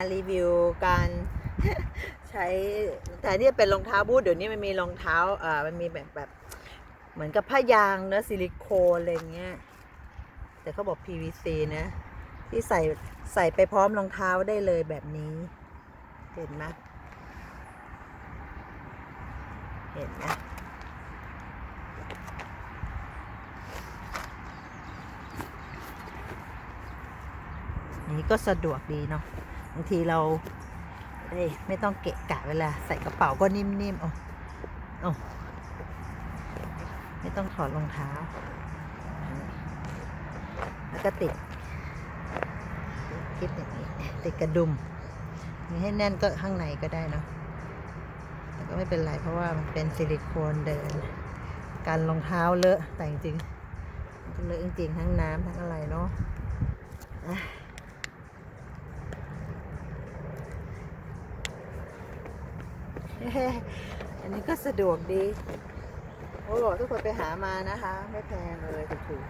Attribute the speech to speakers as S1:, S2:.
S1: รีวิวการใช้แต่นี่เป็นรองเท้าบูทเดี๋ยวนี้มันมีรองเท้าอ่ามันมีแบบแบบเหมือนกับผ้ายางเนอะซิลิโคนอะไรเงี้ยแต่เขาบอก PVC นะ ที่ใส่ใส่ไปพร้อมรองเท้าได้เลยแบบนี้ เห็นไหมเห็นไหมนี่ก็สะดวกดีเนาะ บางทีเราได้ไม่ต้องเกะกะเวลาใส่กระเป๋าก็นิ่มๆเอาเอาไม่ต้องถอดรองเท้า แล้วก็ติดคลิปอย่างนี้ติดกระดุมมีให้แน่นก็ข้างในก็ได้เนอะแต่ก็ไม่เป็นไรเพราะว่ามันเป็นซิลิโคนเดิน การรองเท้าเลอะแต่จริงๆมันก็เลอะจริงๆทั้งน้ำทั้งอะไรเนาะ อันนี้ก็สะดวกดี โอ้โหทุกคนไปหามานะคะ ไม่แพงเลยถูก